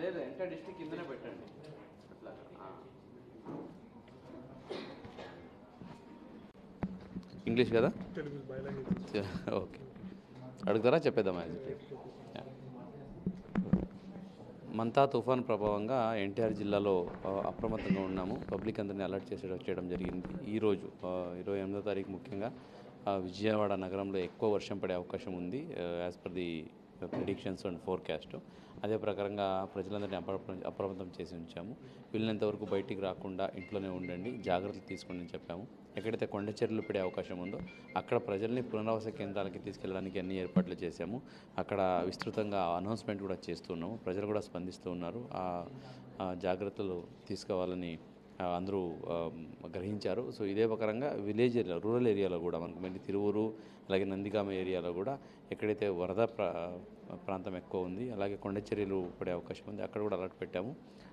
లేదు enter district కిందనే పెట్టండి. అట్లా. ఇంగ్లీష్ కదా? ఓకే. అడుగుతారా? చెప్పేద్దామా యా. మంతా తుఫాన్ ప్రభావంగా ఎన్టీఆర్ జిల్లాలో అప్రమత్తంగా ఉన్నాము. పబ్లిక్ అందరినీ అలర్ట్ చేసే చేయడం జరిగింది. ఈరోజు ఇరవై ఎనిమిదో తారీఖు ముఖ్యంగా ఆ, విజయవాడ నగరంలో ఎక్కువ వర్షం పడే అవకాశం ఉంది. As per the predictions and forecast అదే ప్రకారంగా ప్రజలందరినీ అప్రమత్తం అప్రమత్తం చేసి ఉంచాము. వీళ్ళంతవరకు బయటికి రాకుండా ఇంట్లోనే ఉండండి జాగ్రత్తలు తీసుకోండి అని చెప్పాము. ఎక్కడైతే కొండ చర్యలు పడే అవకాశం ఉందో అక్కడ ప్రజల్ని పునరావాస కేంద్రాలకి తీసుకెళ్ళడానికి అన్ని ఏర్పాట్లు చేశాము. అక్కడ విస్తృతంగా అనౌన్స్మెంట్ కూడా చేస్తున్నాము. ప్రజలు కూడా స్పందిస్తూ ఉన్నారు. ఆ జాగ్రత్తలు తీసుకోవాలని అందరూ గ్రహించారు. సో ఇదే ప్రకారంగా విలేజ్ ఏరియా రూరల్ ఏరియాలో కూడా మనకు మళ్ళీ తిరువురు అలాగే నందిగామ ఏరియాలో కూడా ఎక్కడైతే వరద ప్రా ప్రాంతం ఎక్కువ ఉంది అలాగే కొండ చర్యలు పడే అవకాశం ఉంది అక్కడ కూడా అలర్ట్ పెట్టాము.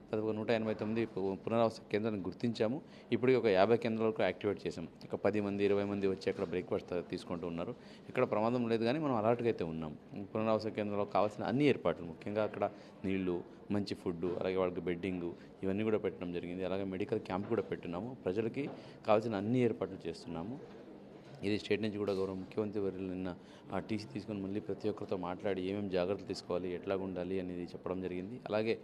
తదుపరి నూట ఎనభై తొమ్మిది పునరావాస కేంద్రాలను గుర్తించాము. ఇప్పటికీ ఒక యాభై కేంద్రాలకు యాక్టివేట్ చేసాం ఒక పది మంది ఇరవై మంది వచ్చి అక్కడ బ్రేక్ఫాస్ట్ తీసుకుంటూ ఉన్నారు. ఇక్కడ ప్రమాదం లేదు కానీ మనం అలర్ట్గా అయితే ఉన్నాం. పునరావాస కేంద్రంలో కావాల్సిన అన్ని ఏర్పాట్లు ముఖ్యంగా అక్కడ నీళ్ళు మంచి ఫుడ్ అలాగే వాళ్ళకి బెడ్డింగ్ ఇవన్నీ కూడా పెట్టడం జరిగింది. అలాగే మెడికల్ క్యాంప్ కూడా పెట్టినాము. ప్రజలకి కావాల్సిన అన్ని ఏర్పాట్లు చేస్తున్నాము. ఇది స్టేట్ నుంచి కూడా గౌరవ ముఖ్యమంత్రి వర్యులు నిన్న ఆ టీసీ తీసుకొని మళ్ళీ ప్రతి ఒక్కరితో మాట్లాడి ఏమేమి జాగ్రత్తలు తీసుకోవాలి ఎట్లాగా ఉండాలి అనేది చెప్పడం జరిగింది. అలాగే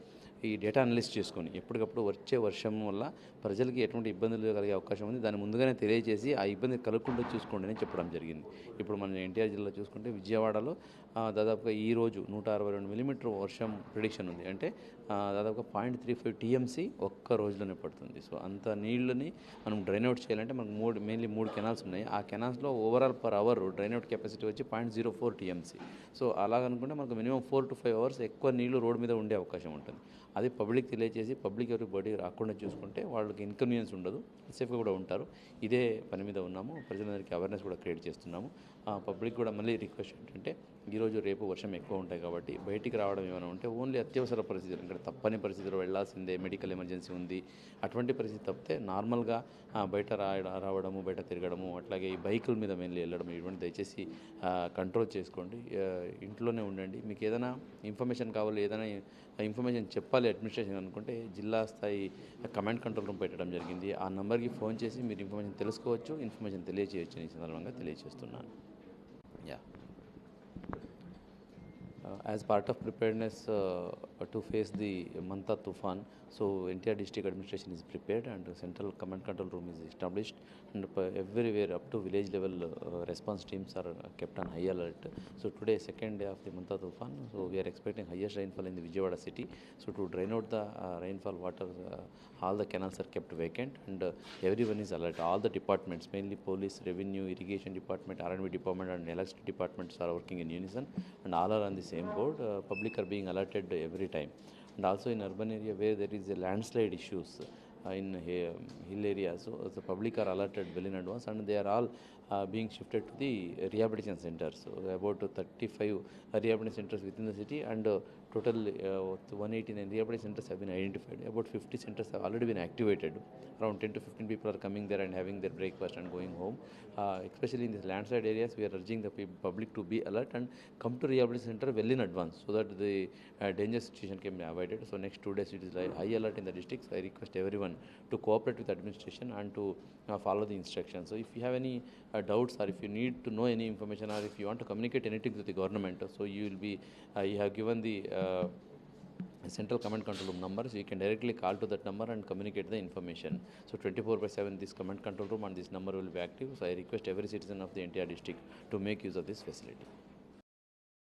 ఈ డేటా అనలిస్ట్ చేసుకొని ఎప్పటికప్పుడు వచ్చే వర్షం వల్ల ప్రజలకి ఎటువంటి ఇబ్బందులు కలిగే అవకాశం ఉంది. దాన్ని ముందుగానే తెలియజేసి ఆ ఇబ్బంది కలగకుండా చూసుకోండి అని చెప్పడం జరిగింది. ఇప్పుడు మన ఎన్టీఆర్ జిల్లా చూసుకుంటే విజయవాడలో దాదాపుగా ఈ రోజు నూట అరవై రెండు మిల్లీమీటర్ వర్షం ప్రిడిక్షన్ ఉంది. అంటే దాదాపుగా పాయింట్ త్రీ ఫైవ్ టీఎంసీ ఒక్క రోజులోనే పడుతుంది. సో అంత నీళ్ళని మనం డ్రైన్ అవుట్ చేయాలంటే మనకు మూడు మెయిన్లీ మూడు కెనాల్స్ ఉన్నాయి. ఆ కెనాల్స్లో overall per hour drain out capacity వచ్చి point zero four TMC so అలాగనుకుంటే మనకు minimum four to five hours ఎక్కువ నీళ్ళు రోడ్ మీద ఉండే అవకాశం ఉంటుంది. అది పబ్లిక్ తెలియజేసి పబ్లిక్ ఎవరి బయటికి రాకుండా చూసుకుంటే వాళ్ళకి ఇన్కన్వీనియన్స్ ఉండదు. సేఫ్గా కూడా ఉంటారు. ఇదే పని మీద ఉన్నాము. ప్రజలందరికీ అవేర్నెస్ కూడా క్రియేట్ చేస్తున్నాము. పబ్లిక్ కూడా మళ్ళీ రిక్వెస్ట్ ఏంటంటే ఈరోజు రేపు వర్షం ఎక్కువ ఉంటాయి కాబట్టి బయటికి రావడం ఏమైనా ఉంటే ఓన్లీ అత్యవసర పరిస్థితులు ఇక్కడ తప్పని పరిస్థితులు వెళ్ళాల్సిందే మెడికల్ ఎమర్జెన్సీ ఉంది. అటువంటి పరిస్థితి తప్పితే నార్మల్గా బయట రాయడం రావడము బయట తిరగడము అట్లాగే ఈ బైకుల మీద మెయిన్లీ వెళ్ళడం ఇటువంటి దయచేసి కంట్రోల్ చేసుకోండి. ఇంట్లోనే ఉండండి. మీకు ఏదైనా ఇన్ఫర్మేషన్ కావాలి ఏదైనా ఇన్ఫర్మేషన్ చెప్పాలి అడ్మినిస్ట్రేషన్ అనుకుంటే జిల్లా స్థాయి కమాండ్ కంట్రోల్ రూమ్ పెట్టడం జరిగింది. ఆ నెంబర్కి ఫోన్ చేసి మీరు ఇన్ఫర్మేషన్ తెలుసుకోవచ్చు ఇన్ఫర్మేషన్ తెలియజేయచ్చు ఈ సందర్భంగా తెలియజేస్తున్నాను. Yeah as part of preparedness uh, to face the Manta Tufan, so entire district administration is prepared and central command control room is established and uh, everywhere up to village level uh, response teams are kept on high alert. So today second day of the Manta Tufan, so we are expecting highest rainfall in the Vijayawada city. So to drain out the rainfall water, all the canals are kept vacant and everyone is alert. All the departments, mainly police, revenue, irrigation department, R&B department and electricity departments are working in unison and all are on the same board. Uh, public are being alerted every time. And also in urban area where there is a landslide issues uh, in hi- hill areas, so the public are alerted well in advance and they are all uh, being shifted to the rehabilitation centers. So about 35 rehabilitation centers within the city and uh, total uh, 189 rehabilitation centers have been identified. About 50 centers have already been activated. Around 10 to 15 people are coming there and having their breakfast and going home. Uh, especially in these landslide areas, we are urging the public to be alert and come to rehabilitation center well in advance so that the uh, situation can be avoided. So next two days it is like high alert in the districts. I request everyone to cooperate with administration and to uh, follow the instructions. So if you have any uh, doubts or if you need to know any information or if you want to communicate anything to the government, so you will be uh, you have given the uh, central command control room number so you can directly call to that number and communicate the information. So 24 by 7 this command control room and this number will be active. So i request every citizen of the entire district to make use of this facility